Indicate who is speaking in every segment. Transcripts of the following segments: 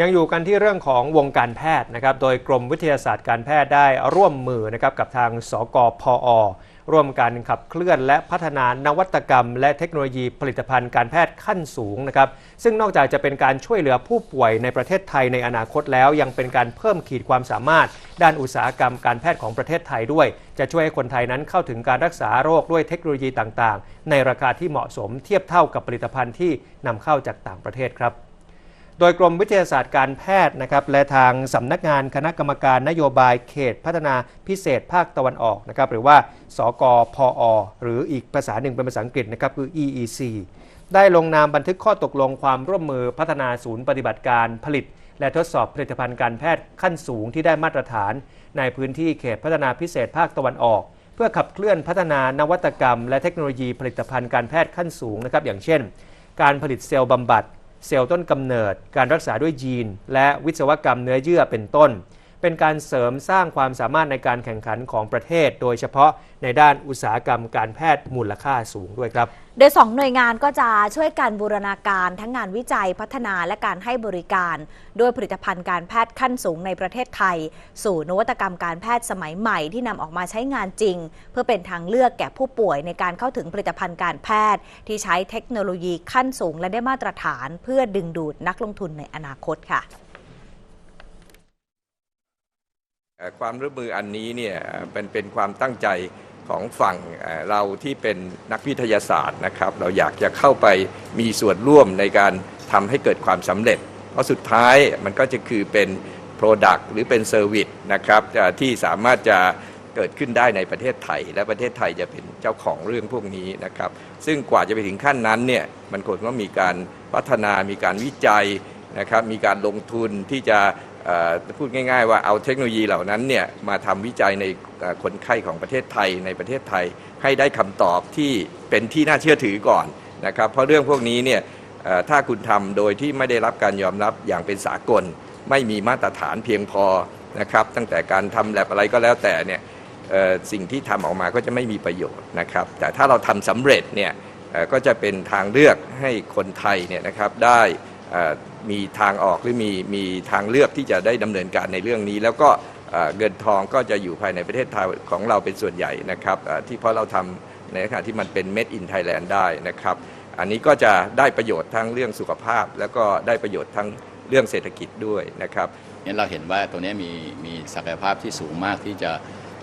Speaker 1: ยังอยู่กันที่เรื่องของวงการแพทย์นะครับ โดยกรมวิทยาศาสตร์การแพทย์ได้ร่วมมือนะครับกับทางสกพอร่วมกันขับเคลื่อนและพัฒนานวัตกรรม และเทคโนโลยีผลิตภัณฑ์การแพทย์ขั้นสูงนะครับ ซึ่งนอกจากจะเป็นการช่วยเหลือผู้ป่วยในประเทศไทยในอนาคตแล้ว ยังเป็นการเพิ่มขีดความสามารถ ด้านอุตสาหกรรมการแพทย์ของประเทศไทยด้วย จะช่วยให้คนไทยนั้นเข้าถึงการรักษาโรคด้วยเทคโนโลยีต่างๆ ในราคาที่เหมาะสมเทียบเท่ากับผลิตภัณฑ์ที่นำเข้าจากต่างประเทศครับ โดยกรมวิทยาศาสตร์การแพทย์นะครับและทางสำนักงานคณะกรรมการนโยบายเขตพัฒนาพิเศษภาคตะวันออกนะครับหรือว่าสกพอหรืออีกภาษาหนึ่งเป็นภาษาอังกฤษนะครับคือ EEC ได้ลงนามบันทึกข้อตกลงความร่วมมือพัฒนาศูนย์ปฏิบัติการผลิต และทดสอบผลิตภัณฑ์การแพทย์ขั้นสูงที่ได้มาตรฐาน ในพื้นที่เขตพัฒนาพิเศษภาคตะวันออก เพื่อขับเคลื่อนพัฒนานวัตกรรม และเทคโนโลยีผลิตภัณฑ์การแพทย์ขั้นสูงนะครับอย่างเช่น การผลิตเซลล์บำบัด เซลล์ต้นกำเนิด การรักษาด้วยยีน และวิศวกรรมเนื้อเยื่อเป็นต้น เป็นการเสริมสร้างความสามารถในการแข่งขันของประเทศ โดยเฉพาะในด้านอุตสาหกรรมการแพทย์มูลค่าสูงด้วยครับ
Speaker 2: โดยสองหน่วยงานก็จะช่วยกันบูรณาการทั้งงานวิจัยพัฒนาและการให้บริการด้วยผลิตภัณฑ์การแพทย์ขั้นสูงในประเทศไทย สู่นวัตกรรมการแพทย์สมัยใหม่ที่นำออกมาใช้งานจริง เพื่อเป็นทางเลือกแก่ผู้ป่วยในการเข้าถึงผลิตภัณฑ์การแพทย์ ที่ใช้เทคโนโลยีขั้นสูงและได้มาตรฐาน เพื่อดึงดูดนักลงทุนในอนาคตค่ะ
Speaker 3: เอ่อ ความร่วมมืออันนี้เนี่ยเป็นเป็นความตั้งใจของฝั่งเราที่เป็นนักวิทยาศาสตร์นะครับ เราอยากจะเข้าไปมีส่วนร่วมในการทำให้เกิดความสำเร็จ เพราะสุดท้ายมันก็จะคือเป็น Product หรือเป็น Service นะครับที่สามารถจะเกิดขึ้นได้ในประเทศไทย และประเทศไทยจะเป็นเจ้าของเรื่องพวกนี้นะครับ ซึ่งกว่าจะไปถึงขั้นนั้นเนี่ยมันควรต้องมีการพัฒนามีการวิจัยนะครับ มีการลงทุนที่จะ พูดง่ายๆ ว่าเอาเทคโนโลยีเหล่านั้นเนี่ยมาทำวิจัยในคนไข้ของประเทศไทยในประเทศไทย ให้ได้คำตอบที่เป็นที่น่าเชื่อถือก่อนนะครับ เพราะเรื่องพวกนี้เนี่ยถ้าคุณทำโดยที่ไม่ได้รับการยอมรับอย่างเป็นสากล ไม่มีมาตรฐานเพียงพอนะครับ ตั้งแต่การทำแลบอะไรก็แล้วแต่เนี่ยสิ่งที่ทำออกมาก็จะไม่มีประโยชน์นะครับ แต่ถ้าเราทำสำเร็จเนี่ยก็จะเป็นทางเลือกให้คนไทยเนี่ยนะครับได้ มีทางออกหรือมีมีทางเลือกที่จะได้ดำเนินการในเรื่องนี้ แล้วก็เงินทองก็จะอยู่ภายในประเทศไทยของเราเป็นส่วนใหญ่นะครับที่เพราะเราทำในขณะที่มันเป็น made in Thailand ได้นะครับ อันนี้ก็จะได้ประโยชน์ทั้งเรื่องสุขภาพ แล้วก็ได้ประโยชน์ทั้งเรื่องเศรษฐกิจด้วยนะครับ
Speaker 4: งั้นเราเห็นว่าตัวนี้มีมีศักยภาพที่สูงมากที่จะ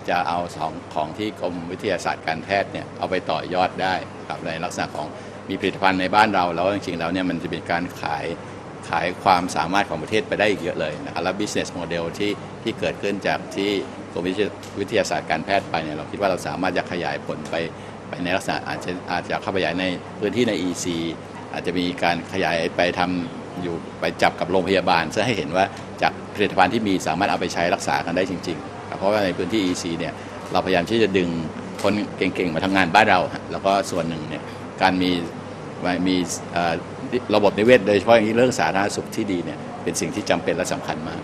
Speaker 4: จะเอาของของที่กรมวิทยาศาสตร์การแพทย์เนี่ยเอาไปต่อยอดได้ครับในลักษณะของ มีผลิตภัณฑ์ในบ้านเราแล้วจริงๆแล้วเนี่ยมันจะเป็นการขายขายความสามารถของประเทศไปได้อีกเยอะเลยนะครับแล้ว business model ที่ที่เกิดขึ้นจากที่กรมวิทยาศาสตร์การแพทย์ไปเนี่ยเราคิดว่าเราสามารถจะขยายผลไปไปในลักษณะอาจจะอาจจะเข้าไปขยายในพื้นที่ใน EC อาจจะมีการขยายไปทำอยู่ไปจับกับโรงพยาบาลเพื่อให้เห็นว่าจากผลิตภัณฑ์ที่มีสามารถเอาไปใช้รักษากันได้จริงๆ เพราะว่าในพื้นที่ EC เนี่ยเราพยายามที่จะดึงคนเก่งๆ มาทำงานบ้านเรา แล้วก็ส่วนหนึ่งเนี่ยการมี มีระบบนิเวศโดยเฉพาะอย่างนี้เรื่องสาธารณสุขที่ดีเนี่ยเป็นสิ่งที่จำเป็นและสำคัญมาก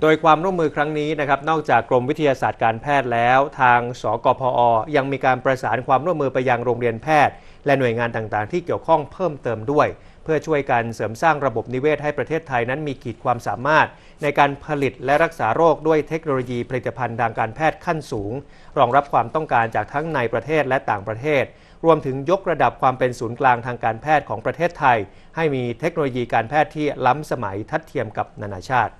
Speaker 1: โดยความร่วมมือครั้งนี้นะครับนอกจากกรมวิทยาศาสตร์การแพทย์แล้ว ทางสกพอยังมีการประสานความร่วมมือไปยังโรงเรียนแพทย์ และหน่วยงานต่างๆ ที่เกี่ยวข้องเพิ่มเติมด้วย เพื่อช่วยกันเสริมสร้างระบบนิเวศให้ประเทศไทยนั้นมีขีดความสามารถ ในการผลิตและรักษาโรคด้วยเทคโนโลยีผลิตภัณฑ์ทางการแพทย์ขั้นสูง รองรับความต้องการจากทั้งในประเทศและต่างประเทศ รวมถึงยกระดับความเป็นศูนย์กลางทางการแพทย์ของประเทศไทย ให้มีเทคโนโลยีการแพทย์ที่ล้ำสมัยทัดเทียมกับนานาชาติ